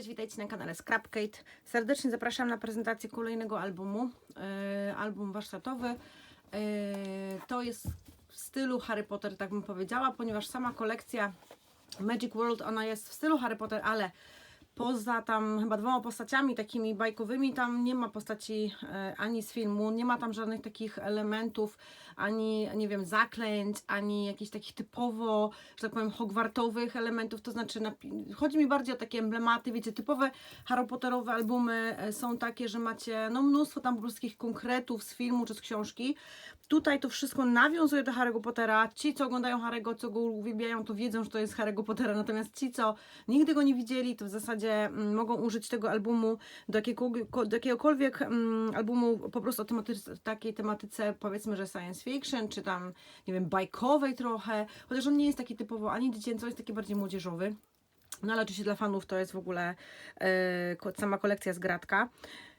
Cześć, witajcie na kanale Scrapkate. Serdecznie zapraszam na prezentację kolejnego albumu, e, album warsztatowy. E, to jest w stylu Harry Potter, tak bym powiedziała, ponieważ sama kolekcja Magic World, ona jest w stylu Harry Potter, ale poza tam chyba dwoma postaciami takimi bajkowymi, tam nie ma postaci e, ani z filmu, nie ma tam żadnych takich elementów, ani nie wiem, zaklęć, ani jakichś takich typowo, że tak powiem, hogwartowych elementów, to znaczy chodzi mi bardziej o takie emblematy, wiecie, typowe Harry Potterowe albumy e, są takie, że macie no mnóstwo tam po prostu konkretów z filmu czy z książki. Tutaj to wszystko nawiązuje do Harry'ego Pottera. Ci, co oglądają Harry'ego, co go uwielbiają, to wiedzą, że to jest Harry'ego Pottera. Natomiast ci, co nigdy go nie widzieli, to w zasadzie mm, mogą użyć tego albumu do, do jakiegokolwiek mm, albumu po prostu o tematyce, takiej tematyce, powiedzmy, że science fiction, czy tam, nie wiem, bajkowej trochę. Chociaż on nie jest taki typowo ani dziecięcy, jest taki bardziej młodzieżowy. No ale oczywiście dla fanów to jest w ogóle ko- sama kolekcja zgratka. E,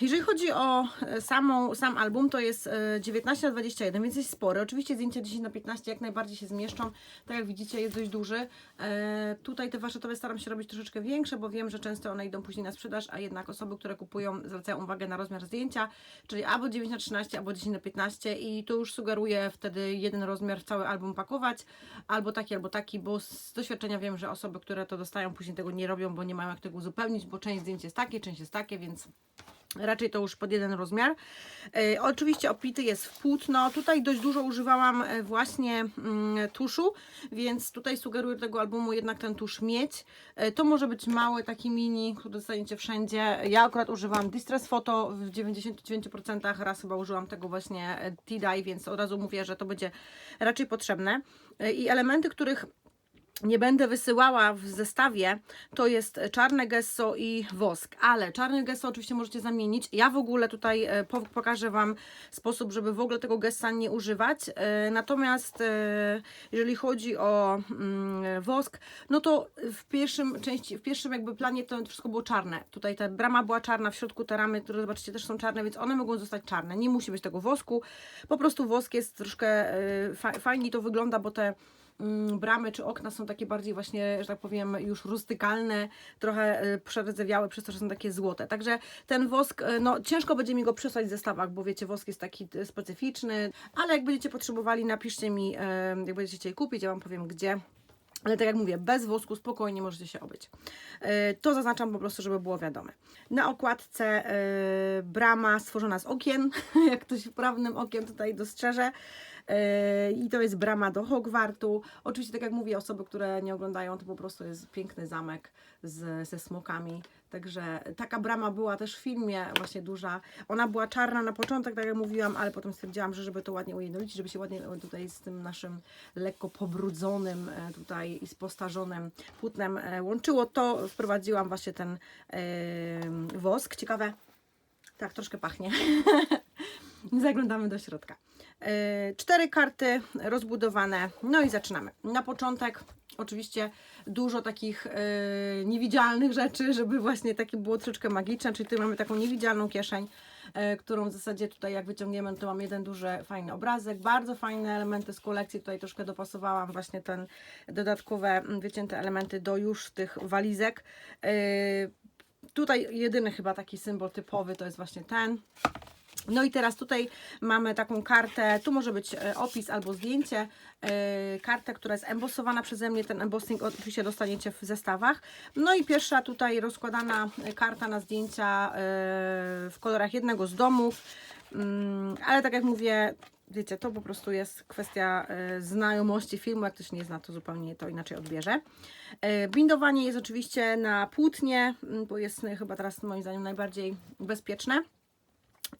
Jeżeli chodzi o e, samą, sam album, to jest e, 19 na 21, więc jest spory. Oczywiście zdjęcia 10 na 15 jak najbardziej się zmieszczą. Tak jak widzicie, jest dość duży. E, Tutaj te warsztatowe staram się robić troszeczkę większe, bo wiem, że często one idą później na sprzedaż, a jednak osoby, które kupują, zwracają uwagę na rozmiar zdjęcia, czyli albo 9 na 13, albo 10 na 15 i to już sugeruję wtedy jeden rozmiar w cały album pakować, albo taki, albo taki, bo z doświadczenia wiem, że osoby, które to dostają, później tego nie robią, bo nie mają jak tego uzupełnić, bo część zdjęć jest takie, część jest takie, więc Raczej to już pod jeden rozmiar. E, oczywiście opity jest w płótno. Tutaj dość dużo używałam e, właśnie mm, tuszu, więc tutaj sugeruję tego albumu jednak ten tusz mieć. E, to może być mały, taki mini, który dostaniecie wszędzie. Ja akurat używam Distress Photo w 99%. Raz chyba użyłam tego właśnie T-Dye, więc od razu mówię, że to będzie raczej potrzebne. I elementy, których nie będę wysyłała w zestawie, to jest czarne gesso i wosk, ale czarne gesso oczywiście możecie zamienić. Ja w ogóle tutaj e, po- pokażę Wam sposób, żeby w ogóle tego gessa nie używać. E, Natomiast e, jeżeli chodzi o mm, wosk, no to w pierwszym części, w pierwszym jakby planie to wszystko było czarne. Tutaj ta brama była czarna, w środku te ramy, które zobaczycie też są czarne, więc one mogą zostać czarne. Nie musi być tego wosku. Po prostu wosk jest troszkę e, fa- fajniej to wygląda, bo te bramy czy okna są takie bardziej właśnie, że tak powiem, już rustykalne, trochę y, przerdzewiałe przez to, że są takie złote. Także ten wosk, y, no ciężko będzie mi go przysłać w zestawach, bo wiecie, wosk jest taki y, specyficzny, ale jak będziecie potrzebowali, napiszcie mi, jak będziecie chcieli kupić, ja Wam powiem gdzie. Ale tak jak mówię, bez wosku spokojnie możecie się obyć. E, To zaznaczam po prostu, żeby było wiadome. Na okładce e, brama stworzona z okien, jak ktoś wprawnym okiem tutaj dostrzeże. E, I to jest brama do Hogwartu. Oczywiście, tak jak mówię, osoby, które nie oglądają, to po prostu jest piękny zamek z, ze smokami. Także taka brama była też w filmie właśnie duża. Ona była czarna na początek, tak jak mówiłam, ale potem stwierdziłam, że żeby to ładnie ujednolicić, żeby się ładnie tutaj z tym naszym lekko pobrudzonym e, tutaj i spostarzonym płótnem e, łączyło, to wprowadziłam właśnie ten e, wosk. Ciekawe, tak troszkę pachnie. Zaglądamy do środka. E, Cztery karty rozbudowane. No i zaczynamy. Na początek oczywiście dużo takich e, niewidzialnych rzeczy, żeby właśnie takie było troszeczkę magiczne, czyli tu mamy taką niewidzialną kieszeń, e, którą w zasadzie tutaj jak wyciągniemy, to mam jeden duży fajny obrazek, bardzo fajne elementy z kolekcji, tutaj troszkę dopasowałam właśnie ten dodatkowe mm, wycięte elementy do już tych walizek. E, Tutaj jedyny chyba taki symbol typowy to jest właśnie ten. No i teraz tutaj mamy taką kartę, tu może być e, opis albo zdjęcie, e, kartę, która jest embosowana przeze mnie, ten embossing oczywiście dostaniecie w zestawach. No i pierwsza tutaj rozkładana karta na zdjęcia e, w kolorach jednego z domów, Mm, ale tak jak mówię, wiecie, to po prostu jest kwestia znajomości filmu, jak ktoś nie zna, to zupełnie to inaczej odbierze. Bindowanie jest oczywiście na płótnie, mm, bo jest chyba teraz moim zdaniem najbardziej bezpieczne.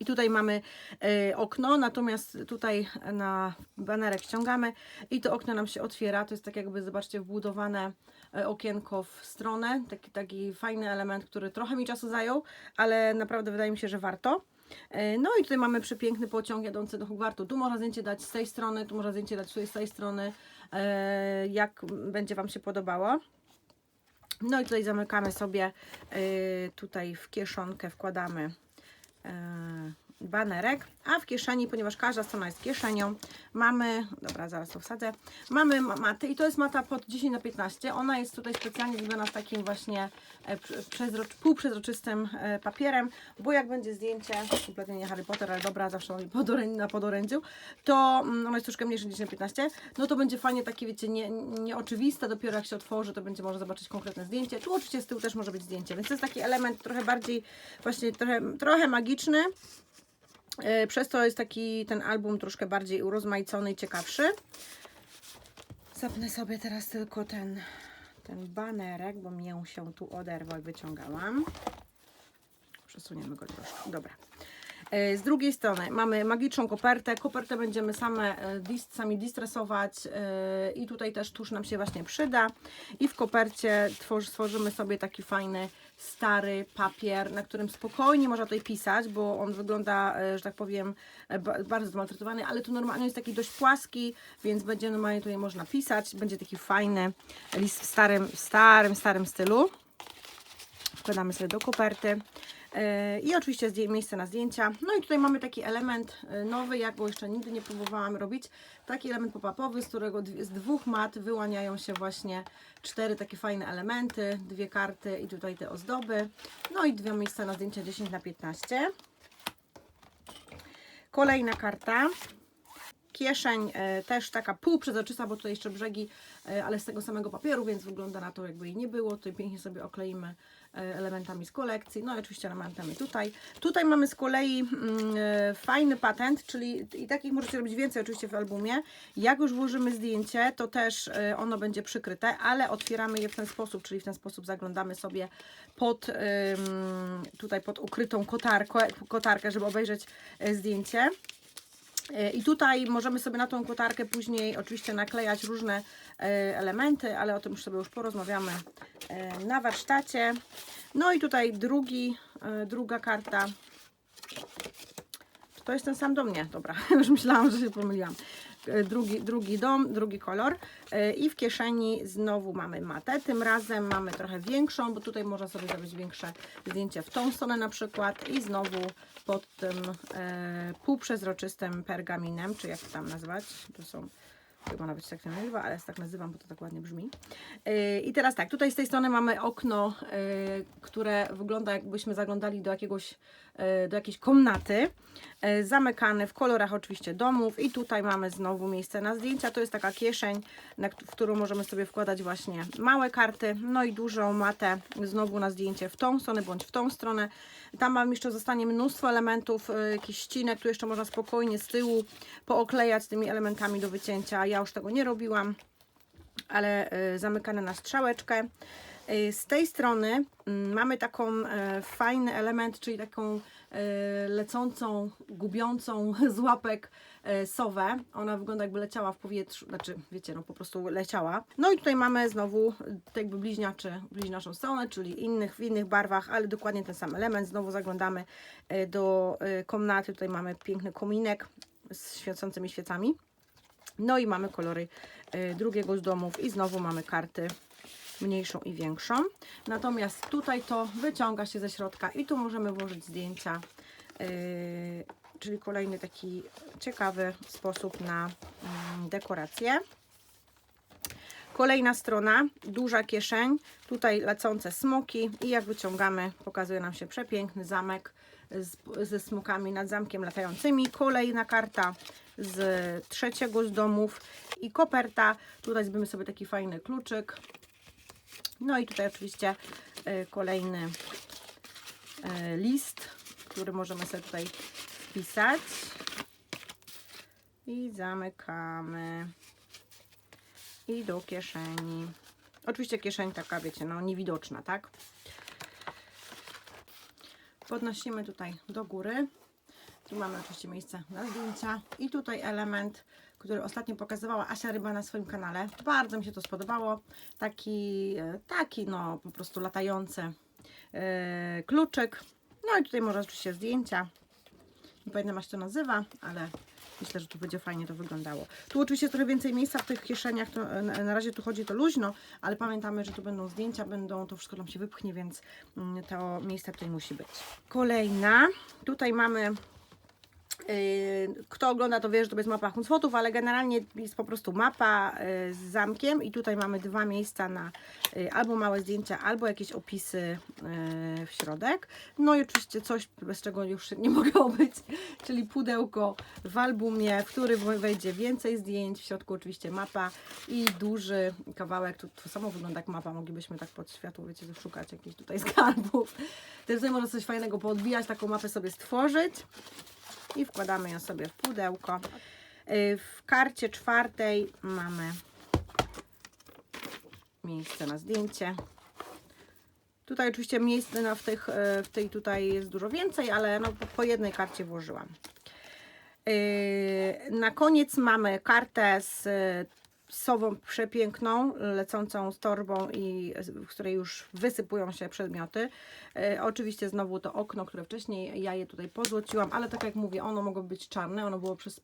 I tutaj mamy e, okno, natomiast tutaj na banerek ściągamy i to okno nam się otwiera. To jest tak jakby, zobaczcie, wbudowane e, okienko w stronę. Taki, taki fajny element, który trochę mi czasu zajął, ale naprawdę wydaje mi się, że warto. E, No i tutaj mamy przepiękny pociąg jadący do Hogwartu. Tu można zdjęcie dać z tej strony, tu można zdjęcie dać z tej strony, jak będzie Wam się podobało. No i tutaj zamykamy sobie, tutaj w kieszonkę wkładamy y, banerek, a w kieszeni, ponieważ każda strona jest kieszenią, mamy, dobra, zaraz to wsadzę, mamy ma- maty i to jest mata pod 10 na 15 ona jest tutaj specjalnie zrobiona z takim właśnie e, prze- przezrocz, półprzezroczystym e, papierem, bo jak będzie zdjęcie, kompletnie nie Harry Potter, ale dobra, zawsze podorę, na podorędziu, to mm, ona jest troszkę mniejsza niż 10 na 15 no to będzie fajnie takie, wiecie, nie, nieoczywiste, dopiero jak się otworzy, to będzie można zobaczyć konkretne zdjęcie, tu oczywiście z tyłu też może być zdjęcie, więc to jest taki element trochę bardziej, właśnie trochę, trochę magiczny, Przez to jest taki ten album troszkę bardziej urozmaicony i ciekawszy. Zapnę sobie teraz tylko ten, ten banerek, bo mnie się tu oderwał i wyciągałam. Przesuniemy go troszkę. Dobra. E, Z drugiej strony mamy magiczną kopertę. Kopertę będziemy same, e, sami distresować e, i tutaj też tusz nam się właśnie przyda. I w kopercie tworzy, stworzymy sobie taki fajny, stary papier, na którym spokojnie można tutaj pisać, bo on wygląda, e, że tak powiem, e, ba- bardzo zmaltretowany, ale tu normalnie jest taki dość płaski, więc będzie normalnie tutaj można pisać. Będzie taki fajny list w starym, w starym, starym stylu. Wkładamy sobie do koperty. Yy, I oczywiście miejsce na zdjęcia. No i tutaj mamy taki element yy, nowy, jak go jeszcze nigdy nie próbowałam robić. Taki element pop-upowy, z którego z dwóch mat wyłaniają się właśnie cztery takie fajne elementy, dwie karty i tutaj te ozdoby. No i dwie miejsca na zdjęcia 10 na 15. Kolejna karta. Kieszeń e, też taka półprzezroczysta, bo tutaj jeszcze brzegi, e, ale z tego samego papieru, więc wygląda na to, jakby jej nie było. Tutaj pięknie sobie okleimy e, elementami z kolekcji, no i oczywiście elementami tutaj. Tutaj mamy z kolei mm, e, fajny patent, czyli i takich możecie robić więcej oczywiście w albumie. Jak już włożymy zdjęcie, to też e, ono będzie przykryte, ale otwieramy je w ten sposób, czyli w ten sposób zaglądamy sobie pod tutaj pod ukrytą kotarkę, kotarkę, żeby obejrzeć e, zdjęcie. E, I tutaj możemy sobie na tą kotarkę później oczywiście naklejać różne e, elementy, ale o tym już sobie już porozmawiamy e, na warsztacie. No i tutaj drugi, druga karta. To jest ten sam dom? Nie, dobra, już myślałam, że się pomyliłam. Drugi, drugi dom, drugi kolor i w kieszeni znowu mamy matę. Tym razem mamy trochę większą, bo tutaj można sobie zrobić większe zdjęcie w tą stronę na przykład i znowu pod tym e, półprzezroczystym pergaminem, czy jak to tam nazwać, to są chyba nawet tak nie nazywa, ale tak nazywam, bo to tak ładnie brzmi. E, I teraz tak, tutaj z tej strony mamy okno, e, które wygląda jakbyśmy zaglądali do jakiegoś, e, do jakiejś komnaty, zamykane w kolorach oczywiście domów i tutaj mamy znowu miejsce na zdjęcia, to jest taka kieszeń, w którą możemy sobie wkładać właśnie małe karty, no i dużą matę znowu na zdjęcie w tą stronę bądź w tą stronę. Tam Wam jeszcze zostanie mnóstwo elementów, jakichś ścinek, tu jeszcze można spokojnie z tyłu pooklejać tymi elementami do wycięcia. Ja już tego nie robiłam, ale y, zamykane na strzałeczkę. Y, Z tej strony mm, mamy taką e, fajny element, czyli taką lecącą, gubiącą z łapek sowę. Ona wygląda jakby leciała w powietrzu, znaczy wiecie, no po prostu leciała. No i tutaj mamy znowu jakby bliźniaczy, bliźniaczą stronę, czyli innych, w innych barwach, ale dokładnie ten sam element. Znowu zaglądamy do komnaty, tutaj mamy piękny kominek z świecącymi świecami. No i mamy kolory e, drugiego z domów i znowu mamy karty mniejszą i większą. Natomiast tutaj to wyciąga się ze środka i tu możemy włożyć zdjęcia. Yy, czyli kolejny taki ciekawy sposób na mm, dekorację. Kolejna strona, duża kieszeń, tutaj lecące smoki i jak wyciągamy, pokazuje nam się przepiękny zamek z, ze smokami nad zamkiem latającymi. Kolejna karta z trzeciego z domów i koperta. Tutaj zrobimy sobie taki fajny kluczyk. No i tutaj oczywiście y, kolejny y, list, który możemy sobie tutaj wpisać. I zamykamy. I do kieszeni. Oczywiście kieszeń taka, wiecie, no niewidoczna, tak? Podnosimy tutaj do góry. Tu mamy oczywiście miejsce na zdjęcia. I tutaj element, który ostatnio pokazywała Asia Ryba na swoim kanale. Bardzo mi się to spodobało. Taki, e, taki no po prostu latający kluczyk. No i tutaj może oczywiście zdjęcia. Nie pamiętam jak się to nazywa, ale myślę, że tu będzie fajnie to wyglądało. Tu oczywiście trochę więcej miejsca w tych kieszeniach, to e, na, na razie tu chodzi to luźno, ale pamiętamy, że tu będą zdjęcia, będą, to wszystko nam się wypchnie, więc mm, to miejsce tutaj musi być. Kolejna, tutaj mamy Yy, Kto ogląda, to wie, że to jest mapa Hunsfotów, ale generalnie jest po prostu mapa yy, z zamkiem i tutaj mamy dwa miejsca na yy, albo małe zdjęcia, albo jakieś opisy w środek. No i oczywiście coś, bez czego już nie mogło być, czyli pudełko w albumie, w który wejdzie więcej zdjęć, w środku oczywiście mapa i duży kawałek, to, to samo wygląda jak mapa, moglibyśmy tak pod światło, wiecie, szukać jakichś tutaj skarbów. Też tutaj można coś fajnego poodbijać, taką mapę sobie stworzyć i wkładamy ją sobie w pudełko. Y, W karcie czwartej mamy miejsce na zdjęcie. Tutaj oczywiście miejsc no, w, tych, y, w tej tutaj jest dużo więcej, ale no, po- jednej karcie włożyłam. Yy, Na koniec mamy kartę z y, sową przepiękną, lecącą z torbą i w której już wysypują się przedmioty. E, oczywiście znowu to okno, które wcześniej ja je tutaj pozłociłam, ale tak jak mówię, ono mogło być czarne, ono było przez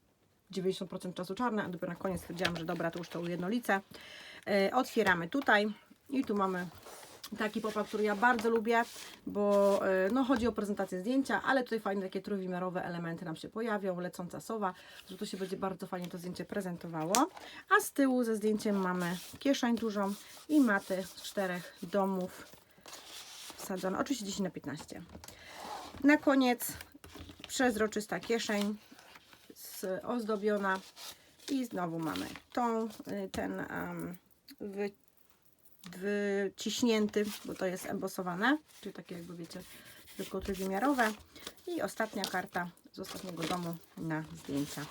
90% czasu czarne, a dopiero na koniec stwierdziłam, że dobra, to już to ujednolicę. E, otwieramy tutaj i tu mamy taki pop który ja bardzo lubię, bo e, no, chodzi o prezentację zdjęcia, ale tutaj fajne takie trójwymiarowe elementy nam się pojawią, lecąca sowa, że to się będzie bardzo fajnie to zdjęcie prezentowało. A z tyłu ze zdjęciem mamy kieszeń dużą i maty z czterech domów wsadzone, oczywiście 10 na 15. Na koniec przezroczysta kieszeń ozdobiona i znowu mamy tą, y, ten um, wy, wyciśnięty, bo to jest embosowane, czyli takie jakby wiecie, tylko trójwymiarowe i ostatnia karta z ostatniego domu na zdjęcia.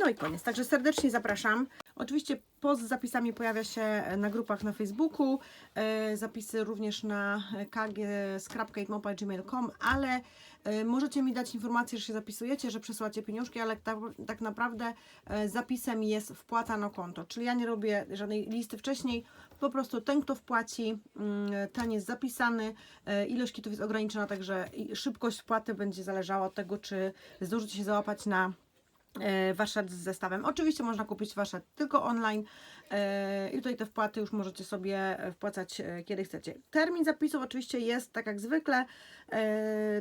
No i koniec. Także serdecznie zapraszam. Oczywiście post z zapisami pojawia się na grupach na Facebooku, e, zapisy również na kg scrapcake.gmail.com, ale e, możecie mi dać informację, że się zapisujecie, że przesyłacie pieniążki, ale tak, tak naprawdę e, zapisem jest wpłata na konto, czyli ja nie robię żadnej listy wcześniej, po prostu ten, kto wpłaci, mm, ten jest zapisany, e, ilość kitów jest ograniczona, także szybkość wpłaty będzie zależała od tego, czy zdążycie się załapać na e, warsztat z zestawem. Oczywiście można kupić warsztat tylko online e, i tutaj te wpłaty już możecie sobie wpłacać e, kiedy chcecie. Termin zapisów oczywiście jest tak jak zwykle,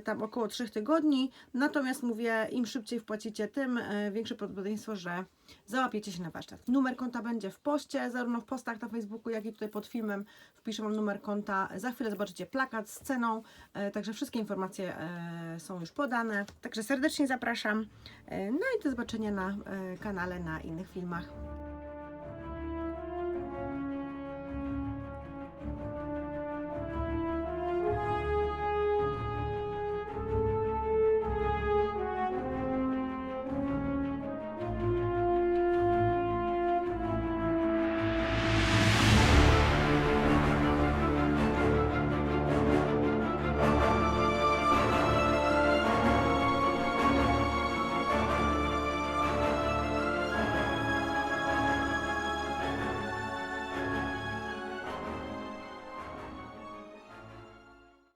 tam około 3 tygodni, natomiast mówię, im szybciej wpłacicie, tym większe prawdopodobieństwo, że załapiecie się na warsztat. Numer konta będzie w poście, zarówno w postach na Facebooku, jak i tutaj pod filmem wpiszę Wam numer konta. Za chwilę zobaczycie plakat z ceną, także wszystkie informacje są już podane. Także serdecznie zapraszam. No i do zobaczenia na e, kanale na innych filmach.